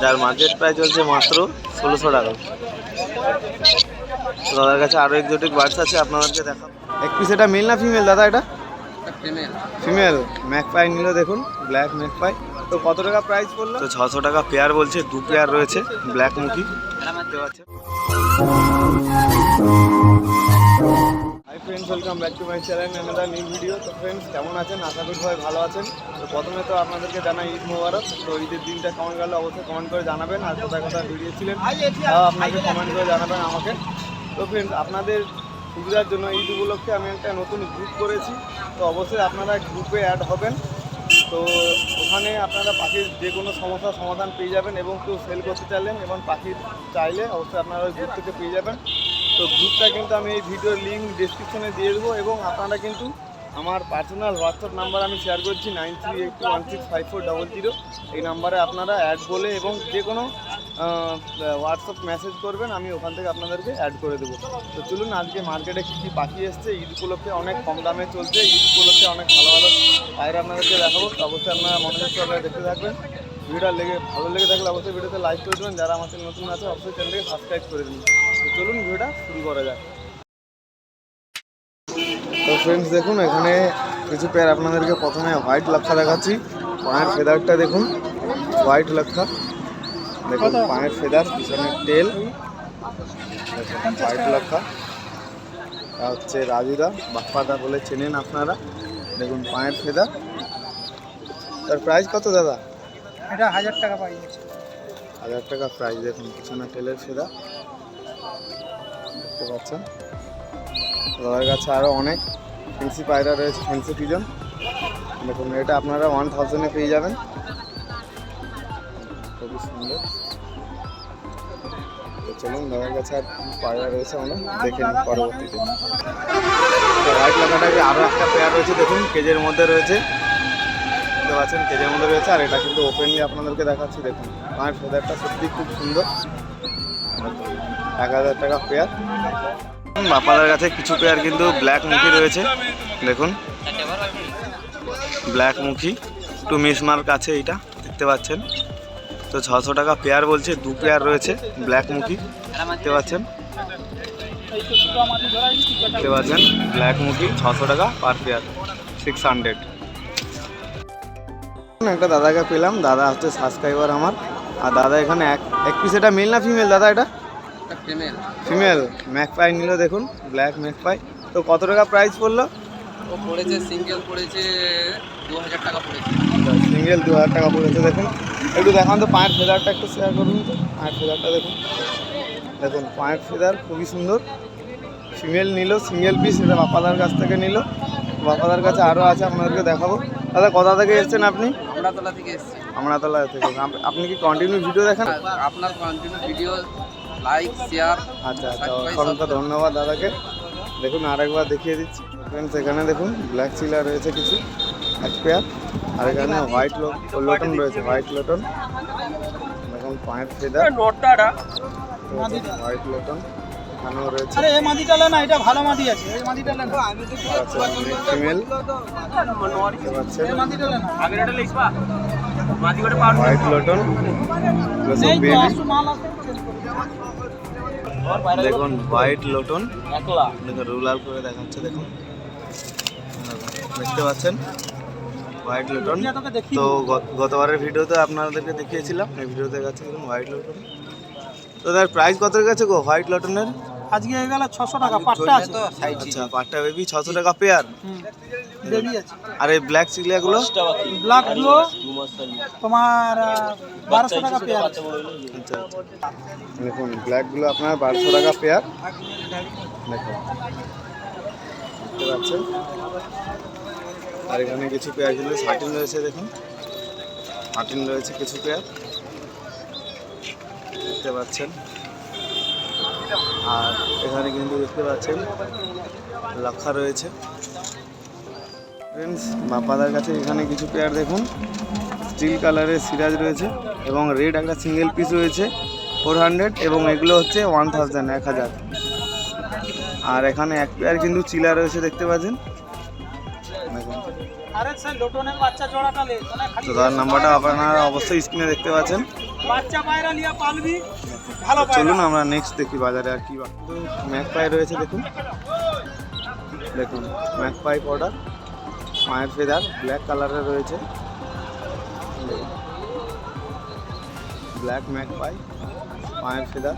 যার market price চলছে মাত্র ষোলোশো টাকা। তো দাদার কাছে আরও এক্সোটিক বার্ডস আছে আপনাদেরকে দেখাবো। এক পিস এটা মেল না ফিমেল দাদা এটা? ফিমেল ফিমেল ম্যাকপাই নিল দেখুন ব্ল্যাক ম্যাকপাই তো কত টাকা প্রাইস পড়ল তো ছশো টাকা পেয়ার বলছে দু পেয়ার রয়েছে ব্ল্যাক মুখি hi friends welcome back to my channel another new video তো ফ্রেন্ডস কেমন আছেন? আশা করি সবাই ভালো আছেন। তো প্রথমে তো আপনাদেরকে জানাই ঈদ মোবারক। তো ঈদের দিনটা কেমন গেল? অবশ্যই কমেন্ট করে জানাবেন। আর কোথায় কোথায় ভিডিও ছিলেন তাও আপনাকে কমেন্ট করে জানাবেন আমাকে। তো ফ্রেন্ডস আপনাদের সুবিধার জন্য ঈদ উপলক্ষে আমি একটা নতুন গ্রুপ করেছি। তো অবশ্যই আপনারা গ্রুপে অ্যাড হবেন। তো ওখানে আপনারা পাখির যে কোনো সমস্যার সমাধান পেয়ে যাবেন এবং কেউ সেল করতে চাইলেন এবং পাখির চাইলে অবশ্যই আপনারা ওই গ্রুপ থেকে পেয়ে যাবেন। তো গ্রুপটা কিন্তু আমি এই ভিডিওর লিঙ্ক ডিসক্রিপশনে দিয়ে দেবো এবং আপনারা কিন্তু আমার পার্সোনাল হোয়াটসঅ্যাপ নাম্বার আমি শেয়ার করছি nine three eight two one six five four double zero এই নাম্বারে আপনারা অ্যাড বলে এবং যে কোনো হোয়াটসঅ্যাপ মেসেজ করবেন, আমি ওখান থেকে আপনাদেরকে অ্যাড করে দেবো। তো চলুন, আজকে মার্কেটে কী কী পাখি এসছে? ঈদ উপলক্ষে অনেক কম দামে চলছে। ঈদ উপলক্ষে অনেক ভালো ভালো পায়রা আপনাদেরকে দেখাবো। অবশ্যই আপনারা মনে মনোযোগ আপনারা দেখতে থাকবেন। ভিডিওটা লেগে, ভালো লেগে থাকলে অবশ্যই ভিডিওতে লাইক করে দেবেন। যারা আমাদের নতুন আছে, অবশ্যই চ্যানেলকে সাবস্ক্রাইব করে দিন। তো চলুন ভিডিওটা শুরু করা যাক। তো ফ্রেন্ডস দেখুন এখানে কিছু পেয়ার আপনাদেরকে প্রথমে হোয়াইট লক্ষা দেখাচ্ছি। পায়ের ফেদারটা দেখুন। হোয়াইট লক্ষা দেখুন পায়ের ফেদার পিছনের টেল দেখুন হোয়াইট লক্ষা এটা হচ্ছে রাজুদা বাপ্পাদা বলে চেনেন আপনারা। দেখুন পায়ের ফেদার তার প্রাইস কত দাদা? এটা হাজার টাকা পাই হাজার টাকা প্রাইস দেখুন পিছনে টেলের ফেদা দেখতে পাচ্ছেন। দাদার কাছে আরও অনেক ফেন্সি পায়রা রয়েছে ফেন্সি পিজন দেখুন, এটা আপনারা ওয়ান থাউজেন্ডে পেয়ে যাবেন। খুবই সুন্দর। তো চলুন, দাদার কাছে আর পায়রা রয়েছে অনেক, দেখে নিই পরবর্তীতে। হোয়াইট লাগাটাকে আরও একটা পেয়ার রয়েছে, দেখুন কেজের মধ্যে রয়েছে। দেখতে পাচ্ছেন কেজের মধ্যে রয়েছে, আর এটা কিন্তু ওপেনলি আপনাদেরকে দেখাচ্ছি, দেখুন। আমার ফেদারটা সত্যি খুব সুন্দর। এক হাজার টাকা পেয়ার বাপাদার কাছে কিছু পেয়ার কিন্তু ব্ল্যাক মুখী রয়েছে দেখুন। ব্ল্যাক মুখী একটু মিসমার্ক আছে এইটা দেখতে পাচ্ছেন। তো ছশো টাকা পেয়ার বলছে দু পেয়ার রয়েছে ব্ল্যাক মুখী দেখতে পাচ্ছেন। দেখতে পাচ্ছেন ব্ল্যাক মুখী ছশো টাকা পার পেয়ার সিক্স হান্ড্রেড একটা দাদাকে পেলাম দাদা হচ্ছে সাবস্ক্রাইবার আমার। আর দাদা এখানে এক এক পিস এটা মেল না ফিমেল দাদা এটা? ফিমেল ফিমেল ম্যাকপাই নিল দেখুন ব্ল্যাক ম্যাকপাই তো কত টাকা প্রাইস পড়ল? ও পড়েছে সিঙ্গেল পড়েছে দু হাজার টাকা পড়েছে। সিঙ্গেল দু হাজার টাকা পড়েছে দেখুন। একটু দেখান তো পায়ের ফেদারটা একটু শেয়ার করুন তো। পায়ের ফেদারটা দেখুন। দেখুন পায়ের ফেদার খুবই সুন্দর। ফিমেল নিল সিঙ্গেল পিস এটা বাপাদার কাছ থেকে নিল। বাপাদার কাছে আরও আছে আপনাদেরকে দেখাবো। দাদা কোথা থেকে এসেছেন আপনি? আমরাতলা থেকে এসেছি। আমরাতলা থেকে। আপনি কি কন্টিনিউ ভিডিও দেখেন? আপনার কন্টিনিউ ভিডিও লাইক শেয়ার আচ্ছা আচ্ছা অসংখ্য ধন্যবাদ দাদাকে। দেখুন আরেকবার দেখিয়ে দিচ্ছি। ফ্রেন্ডস এখানে দেখুন ব্ল্যাক চিলার রয়েছে কিছু এক পেয়ার আর এখানে হোয়াইট লোটন রয়েছে হোয়াইট লোটন দেখুন পায়ের ফেদার নোটটা হোয়াইট লোটন এখানেও রয়েছে। আরে এই মাদিটা না এটা ভালো মাদি আছে। এই মাদিটা না। ফিমেল দেখতে এই মাদিটা না। হোয়াইট লোটন এগুলো সব নেই তো বেবি আসু মাল আছে দেখুন হোয়াইট লোটন দেখুন রুলাল করে দেখাচ্ছে দেখুন। দেখতে পাচ্ছেন? হোয়াইট লোটন তো গতবারের ভিডিওতে আপনাদেরকে দেখিয়েছিলাম এই ভিডিওতে দেখাচ্ছে হোয়াইট লটন তো তার প্রাইস কত গেছে গো হোয়াইট লোটনের আজকে হয়ে গেল ছশো টাকা পাট্টা আছে। আচ্ছা পাট্টা বেবি ছশো টাকা পেয়ার বেবি আছে। আর এই ব্ল্যাক চিলিয়াগুলো ব্ল্যাকগুলো তোমার বারোশো টাকা পেয়ার আছে। আচ্ছা দেখুন ব্ল্যাকগুলো আপনার বারোশো টাকা পেয়ার দেখুন। দেখতে পাচ্ছেন? আর এখানে কিছু পেয়ার কিন্তু শার্টিন রয়েছে দেখুন। শার্টিন রয়েছে কিছু পেয়ার দেখতে পাচ্ছেন? আর এখানে কিন্তু দেখতে পাচ্ছেন লক্ষা রয়েছে। ফ্রেন্ডস বাপাদার কাছে এখানে কিছু পেয়ার দেখুন। স্টিল কালারের সিরাজ রয়েছে এবং রেড একটা সিঙ্গেল পিস রয়েছে ফোর হান্ড্রেড এবং এগুলো হচ্ছে ওয়ান থাউজেন্ড এক হাজার। আর এখানে এক পেয়ার কিন্তু চিলা রয়েছে দেখতে পাচ্ছেন। মানে তো তার নাম্বারটা আপনারা অবশ্যই স্ক্রিনে দেখতে পাচ্ছেন। বাচ্চা পায়রা নিয়ে পালবি। চলুন আমরা নেক্সট দেখি বাজারে আর কি ম্যাক পাই রয়েছে দেখুন। দেখুন ম্যাক পাই পাউডার মায়ের ফেদার ব্ল্যাক কালারের রয়েছে। ব্ল্যাক ম্যাক পাই মায়ের ফেদার।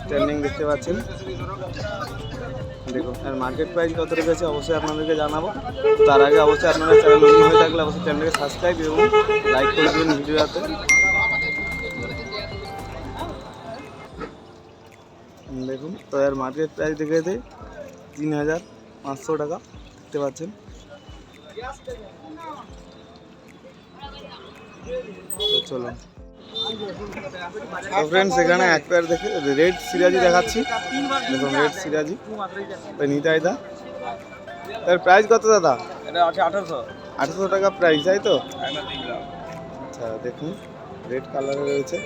স্ট্যান্ডিং দেখতে পাচ্ছেন। দেখুন আর মার্কেট প্রাইস কত রয়েছে অবশ্যই আপনাদেরকে জানাব। তার আগে অবশ্যই আপনারা চ্যানেল নতুন হয়ে থাকলে অবশ্যই চ্যানেলকে সাবস্ক্রাইব এবং লাইক করে দেবেন ভিডিওতে। দেখুন তো এর মার্কেট প্রাইস দেখেছে তিন হাজার পাঁচশো টাকা দেখতে পাচ্ছেন। তো চলুন। তো ফ্রেন্ডস এখানে এক পেয়ার দেখে রেড সিরাজি দেখাচ্ছি। দেখুন রেড সিরাজি নিতাই দা। তার প্রাইস কত দাদা? এটা আছে আঠারোশো। আঠারোশো টাকা প্রাইস তাই তো? আচ্ছা দেখুন রেড কালারে রয়েছে।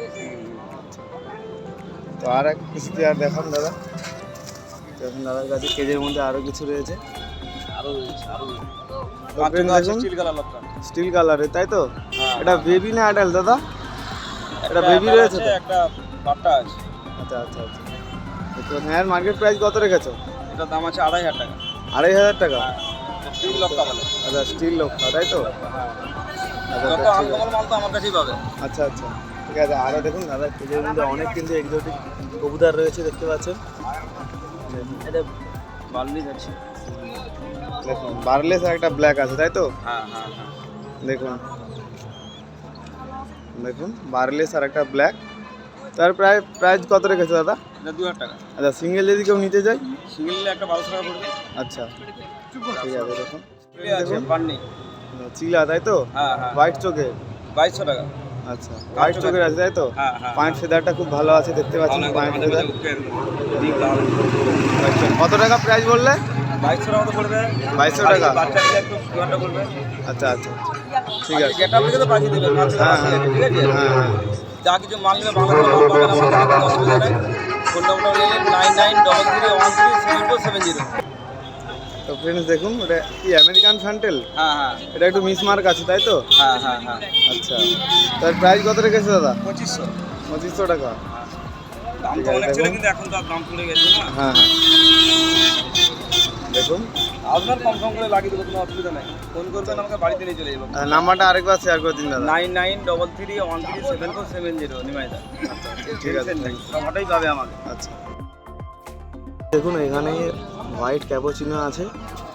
তো আর এক কিছু আর দেখান দাদা। দেখুন দাদার কাছে কেজের মধ্যে আরও কিছু রয়েছে। স্টিল কালার তাই তো? হ্যাঁ। এটা বেবি না অ্যাডাল দাদা? এটা বেবি রয়েছে একটা বাট্টা আছে। আচ্ছা আচ্ছা আচ্ছা। তো হ্যাঁ মার্কেট প্রাইস কত রেখেছো? এটার দাম আছে আড়াই হাজার টাকা। আড়াই হাজার টাকা? স্টিল লক্কা বলে। আচ্ছা স্টিল লোকটা তাই তো? আচ্ছা, যত আচ্ছা, ঠিক আছে। আনকমন মাল তো আমার কাছেই পাবে। আচ্ছা আচ্ছা। ঠিক আছে আরও দেখুন দাদা কেজের মধ্যে অনেক কিন্তু এক্সোটিক কবুতর রয়েছে দেখতে পাচ্ছেন। দেখুন, এটা বারলেস আর একটা ব্ল্যাক আছে তাই তো? হ্যাঁ হ্যাঁ হ্যাঁ। দেখুন দেখুন বারলেস আর একটা ব্ল্যাক তার প্রায় প্রাইস কত রেখেছে দাদা? দু হাজার টাকা। আচ্ছা সিঙ্গেল যদি কেউ নিতে যায় সিঙ্গেল নিলে একটা বারোশো টাকা পড়বে। আচ্ছা ঠিক আছে দেখুন। আছে চিলা তাই তো? হ্যাঁ হ্যাঁ। হোয়াইট চোখে? বাইশশো টাকা। আচ্ছা। হোয়াইট চোখের আছে তাই তো? হ্যাঁ হ্যাঁ পয়েন্ট ফেদারটা খুব ভালো আছে দেখতে পাচ্ছেন পয়েন্ট ফেদার বাইশশো কত টাকা প্রাইস বললে? টাকা মতো পড়বে। বাইশশো টাকা। ঘণ্টা পড়বে। আচ্ছা আচ্ছা ঠিক আছে। আপ তো পাঠিয়ে দেবে হ্যাঁ হ্যাঁ। হ্যাঁ হ্যাঁ। যা কিছু মাল নেবে বাংলা মাল পাবেন আমার অসুবিধা নেই phone number nine nine double three one three seven four seven zero. তো ফ্রেন্ডস দেখুন ওটা কি আমেরিকান ফ্যান্টেল হ্যাঁ হ্যাঁ। এটা একটু মিস মার্ক আছে তাই তো? হ্যাঁ হ্যাঁ হ্যাঁ। আচ্ছা। তার প্রাইস কত রেখেছে দাদা? পঁচিশশো। পঁচিশশো টাকা। দাম তো অনেক ছিল দেখুন। কিন্তু এখন তো দাম পড়ে গেছে না। হ্যাঁ হ্যাঁ। দেখুন। আপনার কম করে লাগিয়ে দেবো কোনো অসুবিধা নেই। ফোন করবেন আমাকে বাড়িতে নিয়ে চলে যাব। নাম্বারটা আরেকবার শেয়ার করে দিন দাদা। Nine nine double three one three seven four seven zero নিমাইদা। ঠিক আছে সবটাই পাবে আমাকে। আচ্ছা। দেখুন এখানে হোয়াইট ক্যাপোচিনো আছে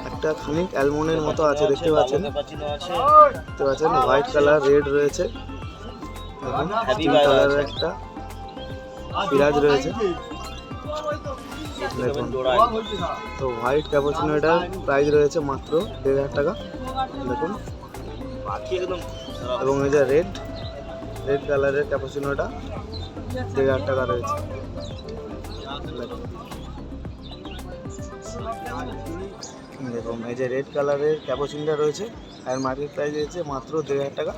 একটা খানিক অ্যালমন্ডের মতো আছে দেখতে পাচ্ছেন। দেখতে পাচ্ছেন হোয়াইট কালার রেড রয়েছে। স্টিল কালারের একটা সিরাজ রয়েছে। দেখুন তো হোয়াইট ক্যাপোচিনোটার প্রাইস রয়েছে মাত্র দেড় হাজার টাকা। দেখুন এবং এই যে রেড রেড কালারের ক্যাপোচিনোটা দেড় হাজার টাকা রয়েছে। দেখুন। দেখুন, এই যে রেড কালারের ক্যাপোচিনটা রয়েছে, আর মার্কেট প্রাইস রয়েছে মাত্র দেড় হাজার টাকা।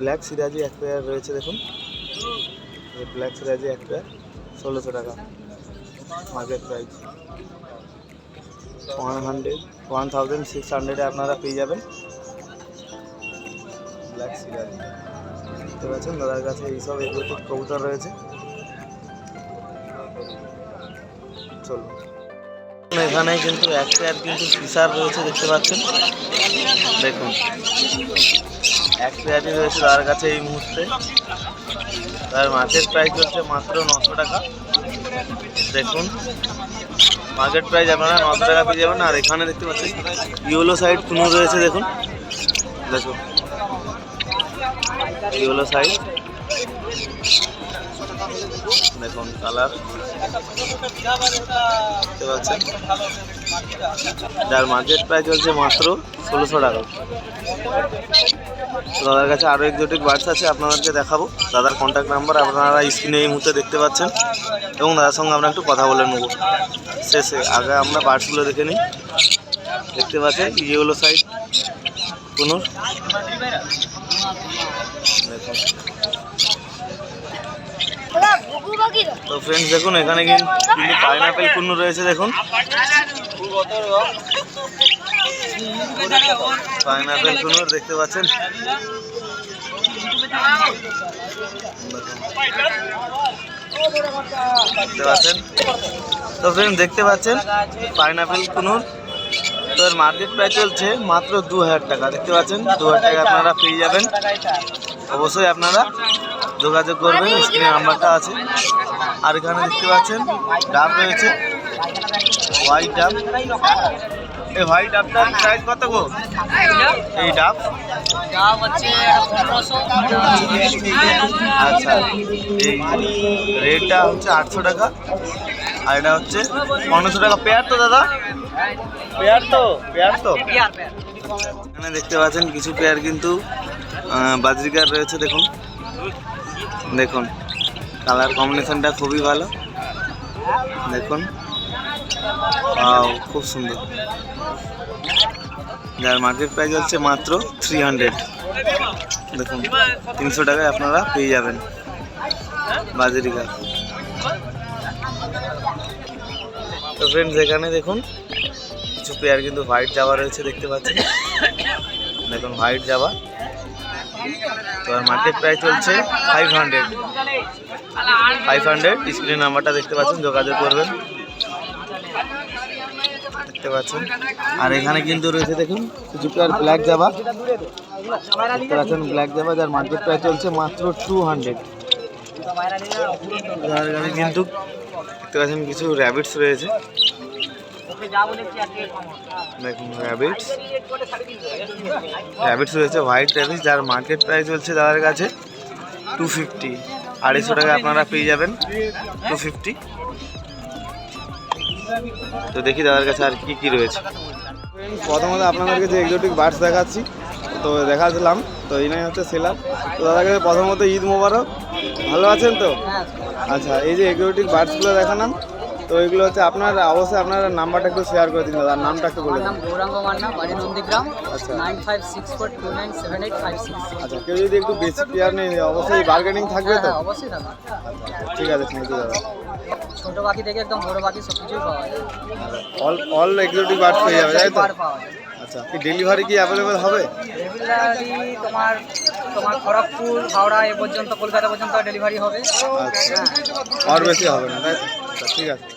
ব্ল্যাক সিরাজি এক পেয়ার রয়েছে, দেখুন। এই ব্ল্যাক সিরাজি এক পেয়ার ষোলোশো টাকা market price one hundred one thousand six হান্ড্রেডে আপনারা পেয়ে যাবেন ব্ল্যাক সিরাজি। দেখতে পাচ্ছেন, দাদার কাছে এইসব এগুলো কবুতর রয়েছে। চলুন। এখানে কিন্তু এক পেয়ার কিন্তু ফিসার রয়েছে, দেখতে পাচ্ছেন। দেখুন। এক পেয়ারই রয়েছে তার কাছে এই মুহূর্তে। তার মার্কেট প্রাইস হচ্ছে মাত্র নশো টাকা। দেখুন। মার্কেট প্রাইস আপনারা নশো টাকা পেয়ে যাবেন। আর এখানে দেখতে পাচ্ছেন ইয়েলো সাইড কোনো রয়েছে, দেখুন। দেখুন। ইয়েলো সাইড দেখুন কালার দেখতে পাচ্ছেন? যার মার্কেট প্রাইস চলছে মাত্র ষোলোশো টাকা। দাদার কাছে আরও এক্সোটিক বার্ডস আছে, আপনাদেরকে দেখাবো। দাদার কন্ট্যাক্ট নাম্বার আপনারা স্ক্রিনে এই মুহূর্তে দেখতে পাচ্ছেন। এবং দাদার সঙ্গে আমরা একটু কথা বলে নেব। শেষে আগে আমরা বার্ডসগুলো দেখে নিই। দেখতে পাচ্ছেন ইয়েগুলো সাইড কোনো? দেখুন। তো ফ্রেন্ডস দেখুন, এখানে কিন্তু পাইনাপেল কুন্নু রয়েছে, দেখুন। পাইনাপেল কুনুর দেখতে পাচ্ছেন? দেখতে পাচ্ছেন? তো ফ্রেন্ড দেখতে পাচ্ছেন? পাইনাপেল কুনুর তো এর মার্কেট প্রাইস চলছে মাত্র দু হাজার টাকা। দেখতে পাচ্ছেন? দু হাজার টাকা আপনারা পেয়ে যাবেন। অবশ্যই আপনারা যোগাযোগ করবেন স্ক্রিনে নাম্বারটা আছে। আর এখানে দেখতে পাচ্ছেন ডাব রয়েছে। হোয়াইট ডাব। এই হোয়াইট ডাবটার প্রাইস কত গো? এই ডাব। আচ্ছা এই রেটটা হচ্ছে আটশো টাকা। আর এটা হচ্ছে পনেরোশো টাকা। পেয়ার তো দাদা? পেয়ার তো পেয়ার তো? এখানে দেখতে পাচ্ছেন কিছু পেয়ার কিন্তু বাজরিকার রয়েছে দেখুন। দেখুন কালার কম্বিনেশনটা খুবই ভালো। দেখুন খুব সুন্দর। যার মার্কেট প্রাইস হচ্ছে মাত্র থ্রি হান্ড্রেড দেখুন, তিনশো টাকায় আপনারা পেয়ে যাবেন। বাজারি বাজরিকার তো ফ্রেন্ডস এখানে দেখুন, কিছু পেয়ার কিন্তু হোয়াইট জাবা রয়েছে, দেখতে পাচ্ছেন। দেখুন হোয়াইট জাবা তো আর মার্কেট প্রাইস চলছে five hundred five hundred screen নাম্বারটা দেখতে পাচ্ছেন, যোগাযোগ করবেন। দেখতে পাচ্ছেন। আর এখানে কিন্তু রয়েছে, দেখুন পেয়ার ব্ল্যাক জাবা দেখতে পাচ্ছেন ব্ল্যাক জাবা যার মার্কেট প্রাইস চলছে মাত্র টু হান্ড্রেড কিন্তু, দেখতে পাচ্ছেন, কিছু র্যাবিটস রয়েছে। দেখুন র্যাবিটস র্যাবিটস রয়েছে হোয়াইট র্যাবিটস যার মার্কেট প্রাইস চলছে দাদার কাছে টু ফিফটি আড়াইশো টাকা আপনারা পেয়ে যাবেন টু ফিফটি তো দেখি দাদার কাছে আর কি কি রয়েছে। প্রথমত আপনাদেরকে যে এক্সোটিক বার্ডস দেখাচ্ছি তো দেখাচ্ছিলাম তো ইনাই হচ্ছে সেলার তো দাদার কাছে প্রথমত ঈদ মোবারক। ভালো আছেন তো? আচ্ছা এই যে এক্সোটিক বার্ডসগুলো দেখালাম তো এগুলো হচ্ছে আপনার অবশ্যই আপনার নাম্বারটা একটু শেয়ার করে দিন দাদা নামটা একটু বলে নাম গৌরাঙ্গ মান্না বাড়ি নন্দীগ্রাম আচ্ছা। Nine five six four two nine seven eight five six আচ্ছা কেউ যদি একটু বেশি পেয়ার নেই অবশ্যই বার্গেনিং থাকবে তো? হ্যাঁ অবশ্যই দাদা। ঠিক আছে থ্যাংক ইউ দাদা। ছোট পাখি থেকে একদম বড় পাখি সব কিছুই পাওয়া যায়। অল অল এক্সোটিক বার্ডস পেয়ে যাবে তাই তো? আচ্ছা কি ডেলিভারি কি অ্যাভেলেবেল হবে? রেগুলারলি তোমার তোমার খড়গপুর হাওড়া এ পর্যন্ত কলকাতা পর্যন্ত ডেলিভারি হবে। আচ্ছা আর বেশি হবে না তাই তো? আচ্ছা ঠিক আছে।